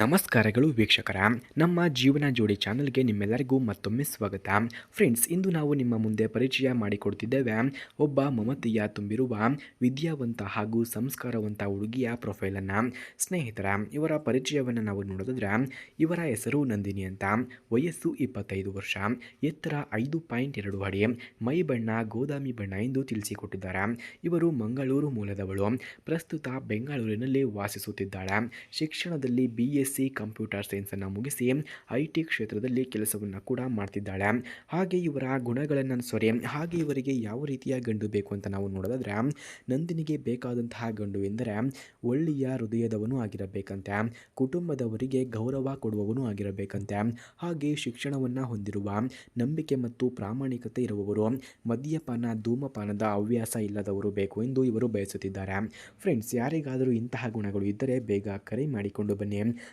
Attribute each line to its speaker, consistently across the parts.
Speaker 1: ನಮಸ್ಕಾರಗಳು ವೀಕ್ಷಕರ. ನಮ್ಮ ಜೀವನ ಜೋಡಿ ಚಾನಲ್ಗೆ ನಿಮ್ಮೆಲ್ಲರಿಗೂ ಮತ್ತೊಮ್ಮೆ ಸ್ವಾಗತ. ಫ್ರೆಂಡ್ಸ್, ಇಂದು ನಾವು ನಿಮ್ಮ ಮುಂದೆ ಪರಿಚಯ ಮಾಡಿಕೊಡ್ತಿದ್ದೇವೆ. ಒಬ್ಬ ಮಮತೆಯ ತುಂಬಿರುವ, ವಿದ್ಯಾವಂತ ಹಾಗೂ ಸಂಸ್ಕಾರವಂತ ಹುಡುಗಿಯ ಪ್ರೊಫೈಲನ್ನು ಸ್ನೇಹಿತರ, ಇವರ ಪರಿಚಯವನ್ನು ನಾವು ನೋಡೋದಾದ್ರೆ, ಇವರ ಹೆಸರು ನಂದಿನಿ ಅಂತ. ವಯಸ್ಸು ಇಪ್ಪತ್ತೈದು ವರ್ಷ. ಎತ್ತರ ಐದು ಪಾಯಿಂಟ್ ಎರಡು ಅಡಿ. ಮೈ ಬಣ್ಣ, ಗೋದಾಮಿ ಬಣ್ಣ ಎಂದು ತಿಳಿಸಿಕೊಟ್ಟಿದ್ದಾರೆ. ಇವರು ಮಂಗಳೂರು ಮೂಲದವಳು. ಪ್ರಸ್ತುತ ಬೆಂಗಳೂರಿನಲ್ಲಿ ವಾಸಿಸುತ್ತಿದ್ದಾಳೆ. ಶಿಕ್ಷಣದಲ್ಲಿ ಬಿ ಸಿ ಕಂಪ್ಯೂಟರ್ ಸೈನ್ಸನ್ನು ಮುಗಿಸಿ ಐ ಟಿ ಕ್ಷೇತ್ರದಲ್ಲಿ ಕೆಲಸವನ್ನು ಕೂಡ ಮಾಡ್ತಿದ್ದಾಳೆ. ಹಾಗೆ ಇವರ ಗುಣಗಳನ್ನು ಸಾರಿ, ಹಾಗೆ ಇವರಿಗೆ ಯಾವ ರೀತಿಯ ಗಂಡು ಬೇಕು ಅಂತ ನಾವು ನೋಡೋದಾದ್ರೆ, ನಂದಿನಿಗೆ ಬೇಕಾದಂತಹ ಗಂಡು ಎಂದರೆ ಒಳ್ಳೆಯ ಹೃದಯದವನು ಆಗಿರಬೇಕಂತೆ, ಕುಟುಂಬದವರಿಗೆ ಗೌರವ ಕೊಡುವವನು ಆಗಿರಬೇಕಂತೆ. ಹಾಗೆ ಶಿಕ್ಷಣವನ್ನು ಹೊಂದಿರುವ, ನಂಬಿಕೆ ಮತ್ತು ಪ್ರಾಮಾಣಿಕತೆ ಇರುವವರು, ಮದ್ಯಪಾನ, ಧೂಮಪಾನದ ಹವ್ಯಾಸ ಇಲ್ಲದವರು ಬೇಕು ಎಂದು ಇವರು ಬಯಸುತ್ತಿದ್ದಾರೆ. ಫ್ರೆಂಡ್ಸ್, ಯಾರಿಗಾದರೂ ಇಂತಹ ಗುಣಗಳು ಇದ್ದರೆ ಬೇಗ ಕರೆ ಮಾಡಿಕೊಂಡು ಬನ್ನಿ.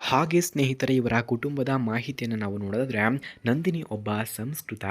Speaker 1: ಹಾಗೆ ಸ್ನೇಹಿತರೆ, ಇವರ ಕುಟುಂಬದ ಮಾಹಿತಿಯನ್ನು ನಾವು ನೋಡಿದ್ರೆ, ನಂದಿನಿ ಒಬ್ಬ ಸಂಸ್ಕೃತ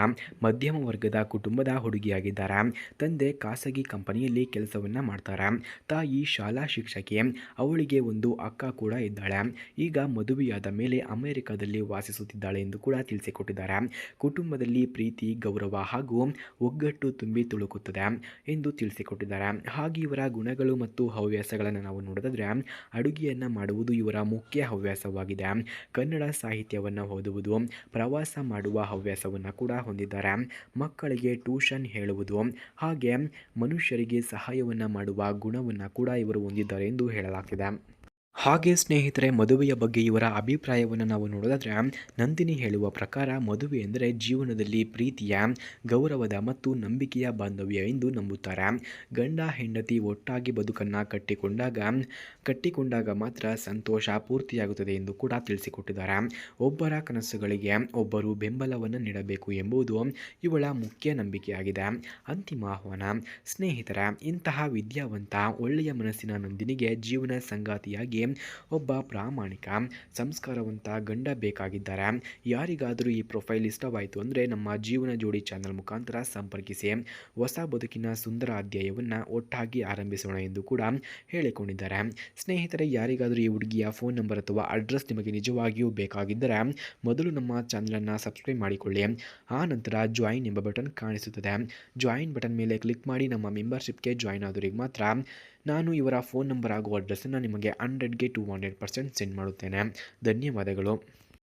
Speaker 1: ಮಧ್ಯಮ ವರ್ಗದ ಕುಟುಂಬದ ಹುಡುಗಿಯಾಗಿದ್ದಾರೆ. ತಂದೆ ಖಾಸಗಿ ಕಂಪನಿಯಲ್ಲಿ ಕೆಲಸವನ್ನು ಮಾಡ್ತಾರೆ. ತಾಯಿ ಶಾಲಾ ಶಿಕ್ಷಕಿ, ಅವಳಿಗೆ ಒಂದು ಅಕ್ಕ ಕೂಡ ಇದ್ದಾಳೆ. ಈಗ ಮದುವೆಯಾದ ಮೇಲೆ ಅಮೆರಿಕದಲ್ಲಿ ವಾಸಿಸುತ್ತಿದ್ದಾಳೆ ಎಂದು ಕೂಡ ತಿಳಿಸಿಕೊಟ್ಟಿದ್ದಾರೆ. ಕುಟುಂಬದಲ್ಲಿ ಪ್ರೀತಿ, ಗೌರವ ಹಾಗೂ ಒಗ್ಗಟ್ಟು ತುಂಬಿ ತುಳುಕುತ್ತದೆ ಎಂದು ತಿಳಿಸಿಕೊಟ್ಟಿದ್ದಾರೆ. ಹಾಗೆ ಇವರ ಗುಣಗಳು ಮತ್ತು ಹವ್ಯಾಸಗಳನ್ನು ನಾವು ನೋಡಿದ್ರೆ, ಅಡುಗೆಯನ್ನು ಮಾಡುವುದು ಇವರ ಮುಖ್ಯ ಹವ್ಯಾಸವಾಗಿದೆ. ಕನ್ನಡ ಸಾಹಿತ್ಯವನ್ನು ಓದುವುದು, ಪ್ರವಾಸ ಮಾಡುವ ಹವ್ಯಾಸವನ್ನು ಕೂಡ ಹೊಂದಿದ್ದಾರೆ. ಮಕ್ಕಳಿಗೆ ಟ್ಯೂಷನ್ ಹೇಳುವುದು, ಹಾಗೆ ಮನುಷ್ಯರಿಗೆ ಸಹಾಯವನ್ನು ಮಾಡುವ ಗುಣವನ್ನು ಕೂಡ ಇವರು ಹೊಂದಿದ್ದಾರೆ ಎಂದು ಹೇಳಲಾಗ್ತಿದೆ. ಹಾಗೆ ಸ್ನೇಹಿತರೆ, ಮದುವೆಯ ಬಗ್ಗೆ ಇವರ ಅಭಿಪ್ರಾಯವನ್ನು ನಾವು ನೋಡೋದಾದರೆ, ನಂದಿನಿ ಹೇಳುವ ಪ್ರಕಾರ ಮದುವೆ ಎಂದರೆ ಜೀವನದಲ್ಲಿ ಪ್ರೀತಿಯ, ಗೌರವದ ಮತ್ತು ನಂಬಿಕೆಯ ಬಾಂಧವ್ಯ ಎಂದು ನಂಬುತ್ತಾರೆ. ಗಂಡ ಹೆಂಡತಿ ಒಟ್ಟಾಗಿ ಬದುಕನ್ನು ಕಟ್ಟಿಕೊಂಡಾಗ ಕಟ್ಟಿಕೊಂಡಾಗ ಮಾತ್ರ ಸಂತೋಷ ಪೂರ್ತಿಯಾಗುತ್ತದೆ ಎಂದು ಕೂಡ ತಿಳಿಸಿಕೊಟ್ಟಿದ್ದಾರೆ. ಒಬ್ಬರ ಕನಸುಗಳಿಗೆ ಒಬ್ಬರು ಬೆಂಬಲವನ್ನು ನೀಡಬೇಕು ಎಂಬುದು ಇವಳ ಮುಖ್ಯ ನಂಬಿಕೆಯಾಗಿದೆ. ಅಂತಿಮ ಆಹ್ವಾನ, ಸ್ನೇಹಿತರ, ಇಂತಹ ವಿದ್ಯಾವಂತ ಒಳ್ಳೆಯ ಮನಸ್ಸಿನ ನಂದಿನಿಗೆ ಜೀವನ ಸಂಗಾತಿಯಾಗಿ ಒಬ್ಬ ಪ್ರಾಮಾಣಿಕ, ಸಂಸ್ಕಾರವಂತ ಗಂಡ ಬೇಕಾಗಿದ್ದಾರೆ. ಯಾರಿಗಾದರೂ ಈ ಪ್ರೊಫೈಲ್ ಇಷ್ಟವಾಯಿತು ಅಂದರೆ ನಮ್ಮ ಜೀವನ ಜೋಡಿ ಚಾನಲ್ ಮುಖಾಂತರ ಸಂಪರ್ಕಿಸಿ. ಹೊಸ ಬದುಕಿನ ಸುಂದರ ಅಧ್ಯಾಯವನ್ನು ಒಟ್ಟಾಗಿ ಆರಂಭಿಸೋಣ ಎಂದು ಕೂಡ ಹೇಳಿಕೊಂಡಿದ್ದಾರೆ. ಸ್ನೇಹಿತರೆ, ಯಾರಿಗಾದರೂ ಈ ಹುಡುಗಿಯ ಫೋನ್ ನಂಬರ್ ಅಥವಾ ಅಡ್ರೆಸ್ ನಿಮಗೆ ನಿಜವಾಗಿಯೂ ಬೇಕಾಗಿದ್ದರೆ ಮೊದಲು ನಮ್ಮ ಚಾನಲನ್ನು ಸಬ್ಸ್ಕ್ರೈಬ್ ಮಾಡಿಕೊಳ್ಳಿ. ಆ ನಂತರ ಜಾಯಿನ್ ಎಂಬ ಬಟನ್ ಕಾಣಿಸುತ್ತದೆ. ಜಾಯಿನ್ ಬಟನ್ ಮೇಲೆ ಕ್ಲಿಕ್ ಮಾಡಿ ನಮ್ಮ ಮೆಂಬರ್ಶಿಪ್ಗೆ ಜಾಯಿನ್ ಆದವರಿಗೆ ಮಾತ್ರ ನಾನು ಇವರ ಫೋನ್ ನಂಬರ್ ಹಾಗೂ ಅಡ್ರೆಸ್ಸನ್ನು ನಿಮಗೆ ಹಂಡ್ರೆಡ್ಗೆ ಟು ಹಂಡ್ರೆಡ್ ಪರ್ಸೆಂಟ್ ಸೆಂಡ್ ಮಾಡುತ್ತೇನೆ. ಧನ್ಯವಾದಗಳು.